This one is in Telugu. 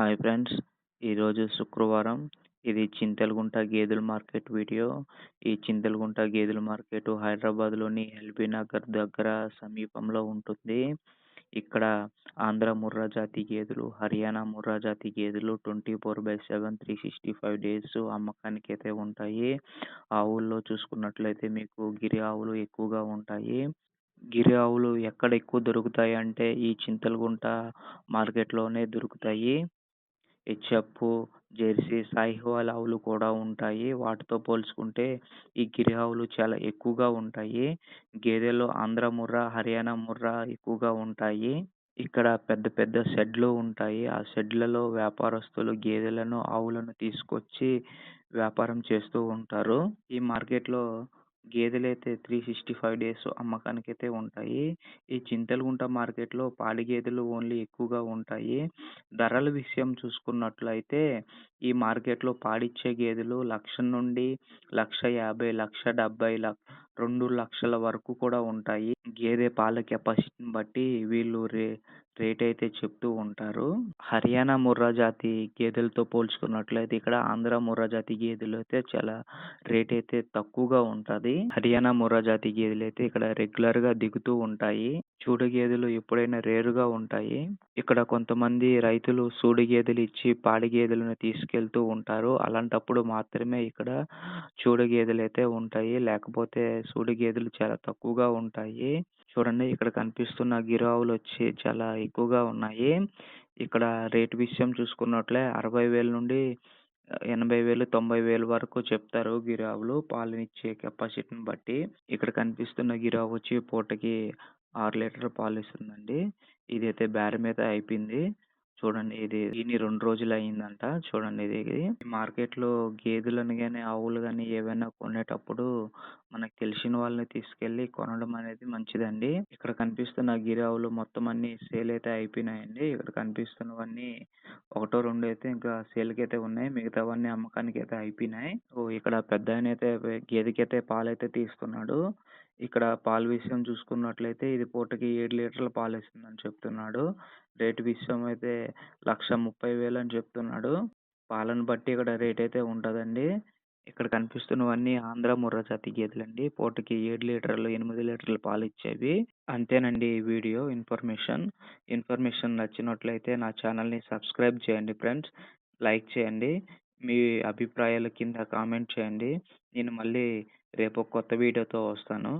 హాయ్ ఫ్రెండ్స్ ఈరోజు శుక్రవారం. ఇది చింతలగుంట గేదెల మార్కెట్ వీడియో. ఈ చింతలగుంట గేదెల మార్కెట్ హైదరాబాద్లోని ఎల్బీ నగర్ దగ్గర సమీపంలో ఉంటుంది. ఇక్కడ ఆంధ్ర ముర్రా జాతి గేదెలు హర్యానా ముర్రా జాతి గేదెలు twenty four by seven three sixty five days అమ్మకానికి అయితే ఉంటాయి ఆవుల్లో చూసుకున్నట్లయితే మీకు గిరి ఆవులు ఎక్కువగా ఉంటాయి. గిరి ఆవులు ఎక్కడ ఎక్కువ దొరుకుతాయి అంటే ఈ చింతలగుంట మార్కెట్లోనే దొరుకుతాయి. హెచ్ఎఫ్ జెర్సీ సాహివాల్ ఆవులు కూడా ఉంటాయి. వాటితో పోల్చుకుంటే ఈ గిరి ఆవులు చాలా ఎక్కువగా ఉంటాయి. గేదెలు ఆంధ్ర ముర్రా హర్యానా ముర్రా ఎక్కువగా ఉంటాయి. ఇక్కడ పెద్ద పెద్ద షెడ్లు ఉంటాయి. ఆ షెడ్లలో వ్యాపారస్తులు గేదెలను ఆవులను తీసుకొచ్చి వ్యాపారం చేస్తూ ఉంటారు. ఈ మార్కెట్లో గేదెలు అయితే త్రీ సిక్స్టీ ఫైవ్ డేస్ అమ్మకానికైతే ఉంటాయి. ఈ చింతలగుంట మార్కెట్లో పాడి గేదెలు ఓన్లీ ఎక్కువగా ఉంటాయి. ధరల విషయం చూసుకున్నట్లయితే ఈ మార్కెట్లో పాడిచ్చే గేదెలు లక్ష నుండి లక్ష యాభై లక్ష డెబ్బై రెండు లక్షల వరకు కూడా ఉంటాయి. గేదె పాల కెపాసిటీని బట్టి వీళ్ళు రే రేట్ అయితే చెప్తూ ఉంటారు. హర్యానా ముర్రా జాతి గేదెలతో పోల్చుకున్నట్లయితే ఇక్కడ ఆంధ్ర ముర్రా జాతి గేదెలు అయితే చాలా రేట్ అయితే తక్కువగా ఉంటుంది. హర్యానా ముర్రా జాతి గేదెలు అయితే ఇక్కడ రెగ్యులర్గా దిగుతూ ఉంటాయి. చూడు గేదెలు ఎప్పుడైనా రేరుగా ఉంటాయి. ఇక్కడ కొంతమంది రైతులు సూడి గేదెలు ఇచ్చి పాడి గేదెలను తీసుకెళ్తూ ఉంటారు. అలాంటప్పుడు మాత్రమే ఇక్కడ చూడు గేదెలు అయితే ఉంటాయి. లేకపోతే సూడి గేదెలు చాలా తక్కువగా ఉంటాయి. చూడండి ఇక్కడ కనిపిస్తున్న గిరావులు వచ్చి చాలా ఎక్కువగా ఉన్నాయి. ఇక్కడ రేట్ విషయం చూసుకున్నట్లే అరవై వేల నుండి ఎనభై వేలు తొంభై వేలు వరకు చెప్తారు గిరావులు పాలనిచ్చే కెపాసిటీని బట్టి. ఇక్కడ కనిపిస్తున్న గిరావు వచ్చి పూటకి ఆరు లీటర్ల పాలు ఇస్తుందండి. ఇదైతే బేరం మీద అయిపోయింది. చూడండి ఇది దీని రెండు రోజులు అయిందంట చూడండి ఇది మార్కెట్లో గేదెలను కానీ ఆవులు కానీ ఏవైనా కొనేటప్పుడు మనకు తెలిసిన వాళ్ళని తీసుకెళ్ళి కొనడం అనేది మంచిదండి. ఇక్కడ కనిపిస్తున్న గిరి ఆవులు మొత్తం అన్ని సేల్ అయితే అయిపోయినాయండి. ఇక్కడ కనిపిస్తున్నవన్నీ ఒకటో రెండు అయితే ఇంకా సేల్కి అయితే ఉన్నాయి. మిగతావన్నీ అమ్మకానికి అయితే అయిపోయినాయి. ఓ ఇక్కడ పెద్ద ఆయన అయితే గేదెకైతే పాలు అయితే తీస్తున్నాడు. ఇక్కడ పాల విషయం చూసుకున్నట్లయితే ఇది పూటకి ఏడు లీటర్ల పాలు ఇస్తుందని చెప్తున్నాడు. రేటు విషయం అయితే లక్ష ముప్పై వేలు అని చెప్తున్నాడు. పాలను బట్టి ఇక్కడ రేట్ అయితే ఉంటుందండి. ఇక్కడ కనిపిస్తున్నవన్నీ ఆంధ్ర ముర్రా జాతి గేదెలండి. పూటకి ఏడు లీటర్లు ఎనిమిది లీటర్ల పాలు ఇచ్చేవి. అంతేనండి ఈ వీడియో ఇన్ఫర్మేషన్. ఇన్ఫర్మేషన్ నచ్చినట్లయితే నా ఛానల్ని సబ్స్క్రైబ్ చేయండి ఫ్రెండ్స్. లైక్ చేయండి. మీ అభిప్రాయాల కింద కామెంట్ చేయండి. నేను మళ్ళీ రేపు కొత్త వీడియోతో వస్తాను.